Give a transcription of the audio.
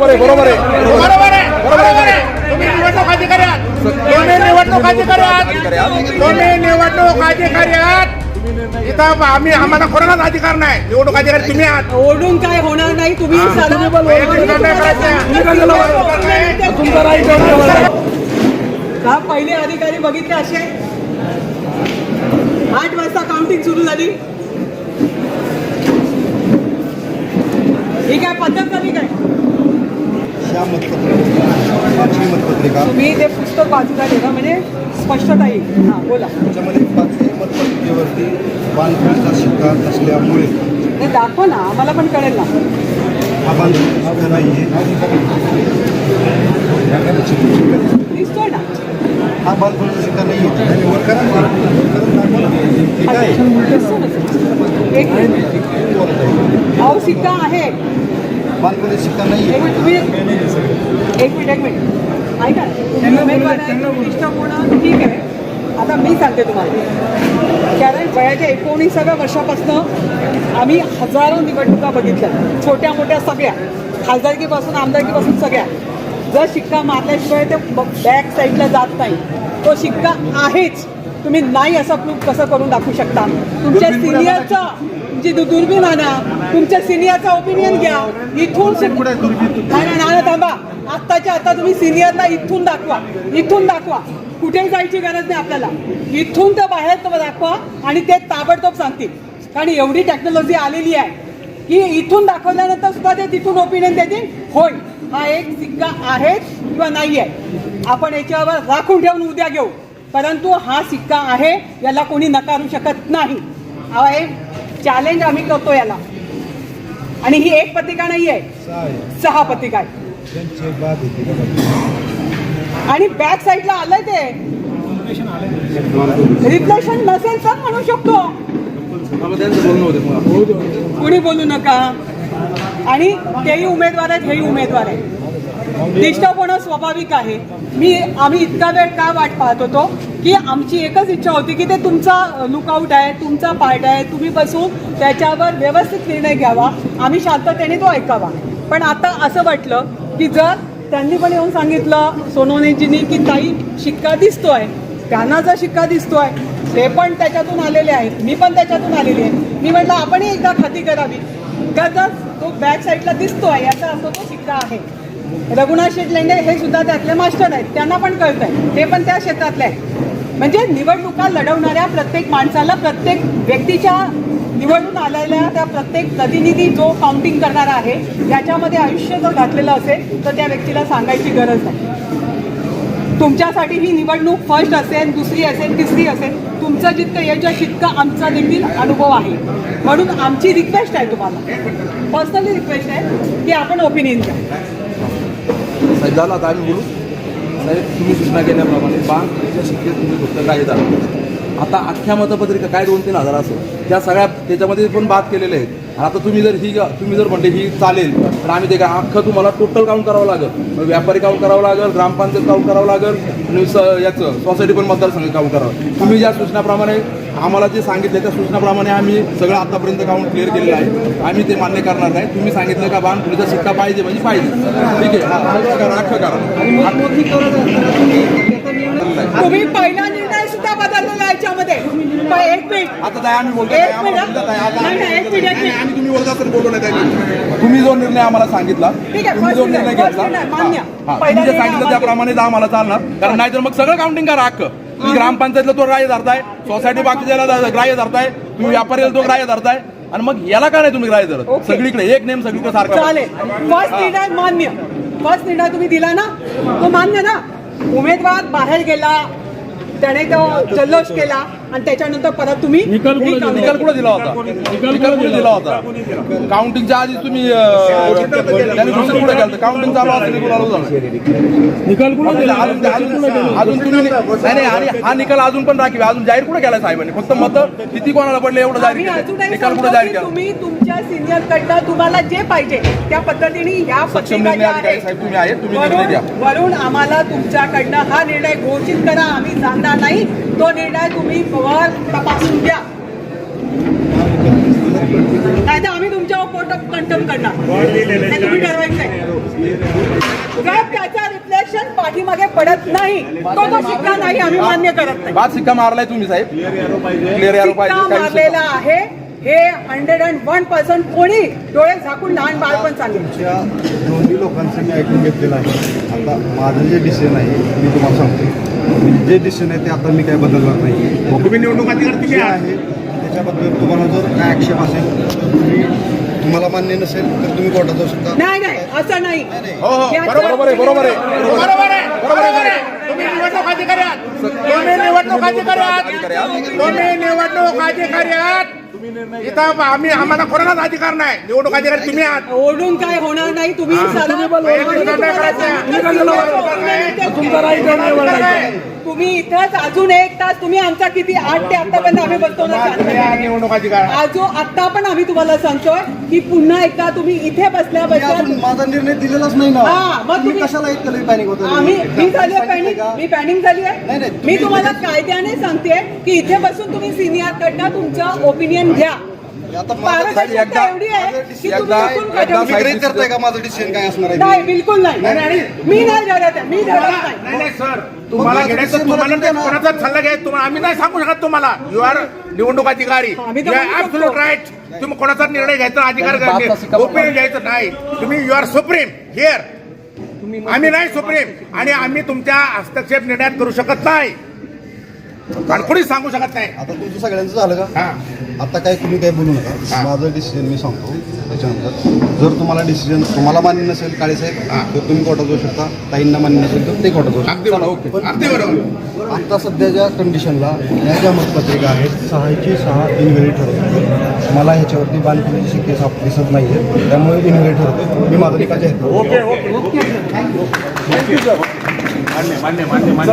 बरोबर आहे बरोबर आहे. बरोबर आहे बरोबर आहे. तुम्ही निवडणूक अधिकारी आहात तुम्ही निवडणूक अधिकारी आहात तुम्ही निवडणूक अधिकारी आहात इथं आम्ही आम्हाला कोणालाच अधिकार नाही. निवडणूक अधिकारी तुम्ही आहात. ओढून काय होणार नाही तुम्ही. का पहिले अधिकारी बघितले असे? आठ वाजता काउंटिंग सुरू झाली. ही काय पद्धत झाली काय? या मतपत्रिका पाचवी मतपत्रिका. तुम्ही ते पुस्तक बाजूला ठेवा म्हणजे स्पष्टता येईल हा बोला. त्याच्यामध्ये पाचवी मतपत्रिकेवरती बांधकामाचा शिक्का नसल्यामुळे ते दाखवा ना आम्हाला पण कळेल ना. हा बांधकामाचा शिक्का नाही दिसतोय ना? हा बांधकामाचा शिक्का नाही आहे. वर करा. ना. वर करून दाखवा ना. हे काय आहे? ना. एक मिनिट. अहो सिक्का आहे. बांधकामाचा शिक्का नाही एक आहे मिनिट. एक मिनिट एक मिनिट. ऐका. तुम्ही उमेदवार आहे, होणं ठीक आहे. आता मी सांगते तुम्हाला. कारण वयाच्या एकोणीसाव्या वर्षापासून आम्ही हजारो निवडणुका बघितल्या. छोट्या मोठ्या सगळ्या. खासदारकीपासून आमदारकीपासून सगळ्या. जर शिक्का मारल्याशिवाय ते बॅक साईडला जात नाही. तो शिक्का आहेच. तुम्ही नाही असा प्रूफ कसं करून दाखवू शकता? तुमच्या सिनियरचा तुमची दुर्बीण आणा तुमच्या सिनियरचा ओपिनियन घ्या. इथून नाही थांबा. आत्ताच्या आता तुम्ही सिनियरला इथून दाखवा. इथून दाखवा. कुठेही जायची गरज नाही आपल्याला. इथून तर बाहेर दाखवा आणि ते ताबडतोब सांगतील. कारण एवढी टेक्नॉलॉजी आलेली आहे की इथून दाखवल्यानंतर सुद्धा ते तिथून ओपिनियन देतील. होय हा एक सिक्का आहे किंवा नाही आहे. आपण याच्यावर राखून ठेवून उद्या घेऊ. परंतु हा सिक्का आहे याला कोणी नकारू शकत नाही. एक चॅलेंज आम्ही करतो याला. आणि ही एक पत्रिका नाही आहे सहा पत्रिका आहे. आणि बॅक साईडला आलंय ते. रिफ्लेक्शन नसेल तर म्हणू शकतो. कुणी बोलू नका. आणि तेही उमेदवार आहेत हेही उमेदवार आहेत. डिस्टर्ब होणं स्वाभाविक आहे. मी आम्ही इतका वेळ का वाट पाहत होतो? की आमची एकच इच्छा होती की ते तुमचा लुकआउट आहे तुमचा पार्ट आहे तुम्ही बसून त्याच्यावर व्यवस्थित निर्णय घ्यावा. आम्ही शांततेने तो ऐकावा. पण आता असं वाटलं की जर त्यांनी पण येऊन सांगितलं सोनवणेजींनी की ताई शिक्का दिसतोय. त्यांना जर शिक्का दिसतोय ते पण त्याच्यातून आलेले आहेत. मी पण त्याच्यातून आलेली आहे. मी म्हटलं आपणही एकदा खाती करावी. का जर तो बॅक साईडला दिसतोय याचा असं तो शिक्का आहे. रघुनाथ शेठ लेंडे हे सुद्धा त्यातले मास्टर आहेत. त्यांना पण कळत आहे ते पण त्या क्षेत्रातले आहेत. म्हणजे निवडणुका लढवणाऱ्या प्रत्येक माणसाला प्रत्येक व्यक्तीच्या निवडून आलेल्या त्या प्रत्येक प्रतिनिधी जो काउंटिंग करणारा आहे याच्यामध्ये आयुष्य जर घातलेलं असेल तर त्या व्यक्तीला सांगायची गरज नाही. तुमच्यासाठी ही निवडणूक फर्स्ट असेल दुसरी असेल तिसरी असेल तुमचं जितकं याच्या तितकं आमचा देखील अनुभव आहे. म्हणून आमची रिक्वेस्ट आहे तुम्हाला. पर्सनली रिक्वेस्ट आहे की आपण ओपिनियन द्या. साहेब आता आम्ही बोलू साहेब तुम्ही सूचना केल्याप्रमाणे बांधच्या शिक्के तुम्ही फक्त काय आता अख्ख्या मतपत्रिका काय दोन तीन हजार असं त्या सगळ्या त्याच्यामध्ये पण बाद केलेले आहेत. आता तुम्ही जर ही तुम्ही जर म्हणले ही चालेल तर आम्ही ते काय अख्खं तुम्हाला टोटल काउंट करावं लागेल. मग व्यापारी काउंट करावं लागेल ग्रामपंचायत काउंट करावं लागेल आणि स- याचं सोसायटी पण मतदारसंघ काउंट करावं. तुम्ही ज्या सूचनाप्रमाणे आम्हाला जे सांगितले त्या सूचनाप्रमाणे आम्ही सगळं आतापर्यंत काउंट क्लिअर केलेलं आहे. आम्ही ते मान्य करणार नाही. तुम्ही सांगितलं का बाण? पुढचा शिक्का पाहिजे म्हणजे पाहिजे. ठीक आहे. हा, अख्खं करा अख्खं करा. तुम्ही पहिला निर्णय सुद्धा बदललेला याच्यामध्ये. एक मिनिट. आता काय आम्ही बोलतो. आम्ही तुम्ही बोलता तर बोलू. तुम्ही जो निर्णय आम्हाला सांगितला ठीक आहे, तुम्ही जो निर्णय घेतला तुम्ही जे सांगितलं त्याप्रमाणे आम्हाला चालणार. कारण नाहीतर मग सगळं काउंटिंग करा हक्क तुम्ही ग्रामपंचायतला तो ग्राह्य धरताय सोसायटी बाकीच्याला ग्राह्य धरताय तुम्ही व्यापाऱ्याला तो ग्राह्य धरताय आणि मग याला का नाही तुम्ही ग्राह्य धरत. सगळीकडे एक नेम सगळीकडे सारखा. चालेल. फर्स्ट निर्णय मान्य. फर्स्ट निर्णय तुम्ही दिला ना तो मान्य ना? उमेदवार बाहेर गेला त्याने तो जल्लोष केला. आणि त्याच्यानंतर परत तुम्ही निकाल कुठे दिला होता. निकाल कुठे दिला होता. काउंटिंगच्या आधी तुम्ही कुठे केलं काउंटिंग चालू असताना निकाल आलो झाला निकाल कुठं दिला? अजून अजून अजून तुम्ही नाही नाही आणि हा निकाल अजून पण राखीव अजून जाहीर कुठे केलाय साहेबांनी? फक्त मत किती कोणाला पडले एवढं जाहीर केलं निकाल कुठे जाहीर की केला? तुम्ही तुमच्या सिनियर कडनं तुम्हाला जे पाहिजे त्या पद्धतीने ह्या सक्षम निर्णय अधिकारी साहेब तुम्ही आहेत तुम्ही निर्णय द्या. वरून आम्हाला तुमच्याकडनं हा निर्णय घोषित करा. आम्ही सांगणार नाही. तो निर्णय तुम्ही वर तपासून घ्या. नाही तर आम्ही तुमच्यावर कोर्ट ऑफ कंटेम्प्ट करणार तुम्ही ठरवायचं आहे जर त्याचा रिफ्लेक्शन पाठीमागे पडत नाही. तो तो शिक्का नाही आम्ही मान्य करत नाही. सिक्का मारलाय तुम्ही साहेब. क्लिअर यारो शिक्का मारलेला शिक्का. आहे. हे हंड्रेड अँड वन पर्सेंट कोणी डोळे झाकून लहान बाळ पण सांगेल. तुमच्या दोन्ही लोकांचं मी ऐकून घेतलेलं आहे. आता माझं जे डिसिजन आहे मी तुम्हाला सांगतो. जे डिसिजन आहे ते आता मी काय बदलणार नाही. तुम्ही निवडणूक अधिकारी आहे त्याच्याबद्दल तुम्हाला जर काय आक्षेप असेल तर तुम्ही तुम्हाला मान्य नसेल तर तुम्ही कोर्टात जाऊ शकता. नाही नाही असं नाही. हो हो. बरोबर आहे बरोबर आहे. बरोबर आहे बरोबर आहे. तुम्ही निवडणूक अधिकारी आहात. तुम्ही निवडणूक अधिकारी आहात. तुम्ही निवडणूक अधिकारी आहात. इथं आम्ही आम्हाला कोणालाच अधिकार नाही. निवडणूक अधिकारी तुम्ही आहात. ओरडून काय होणार नाही? तुम्ही तुम्हाला. सांगितलं, तुम्ही करायचं. इथेच तुमचा आहे, आहे. तुम्ही इथंच अजून एक तास तुम्ही आमचा किती आठ ते आतापर्यंत आम्ही बसतो अजून आता पण आम्ही तुम्हाला सांगतोय की पुन्हा एकदा तुम्ही इथे बसल्या बसल्या माझा निर्णय दिलेलाच नाही ना. हा, मग तुम्ही कशाला इतकं पॅनिक होत आम्ही मी झाली आहे पॅनिक मी पॅनिक झाली आहे. मी तुम्ही- तुम्हाला कायद्याने सांगते की इथे बसून तुम्ही सिनियर कडनं तुमचं ओपिनियन घ्या. एकदा- एवढी आहे की तुम्ही एकदा- बसून एकदा कठोर- तुम्ही गृहीत करताय का माझं डिसिजन काय असणार आहे? ते? नाही बिलकुल नाही. नाही, नाही. मी नाही धरत आहे मी धरत नाही. नाही नाही सर तुम्हाला मग घेण्याचं मला तुम्हाला द्या ना. कोणाचा सल्ला घ्यायचा? तुम्हाला आम्ही नाही सांगू शकत तुम्हाला. यू आर निवडणूक अधिकारी. आम्ही तर म्हणू ऍब्सोल्यूट शकतो. राईट तुम्ही कोणाचा निर्णय घ्यायचा? अधिकार ओपिनियन घ्यायचं. नाही. तुम्ही यू आर सुप्रीम हिअर आम्ही नाही सुप्रीम आणि आम्ही तुमच्या हस्तक्षेप निर्णयात करू शकत नाही. आणि कोणीच सांगू शकत नाही. आता तुमचं सगळ्यांचं झालं का? हा. आता काय तुम्ही काय बोलू नका. माझं डिसिजन मी सांगतो. त्याच्यानंतर जर तुम्हाला डिसिजन तुम्हाला मान्य नसेल काळे हा. साहेब तर तुम्ही कोर्टात जाऊ शकता. ताईंना मान्य नसेल तर ते कोर्टात जाऊ शकता. अगदी बरोबर. आता सध्याच्या कंडिशनला या ज्या मतपत्रिका आहेत सहाची सहा इनव्हॅलिड ठरवतो मला ह्याच्यावरती बांधण्याची शक्य साप- दिसत नाही आहे त्यामुळे इनव्हॅलिड ठरवतो मी माझा निकाल जाहीर करतो. Mande, mande, mande, mande.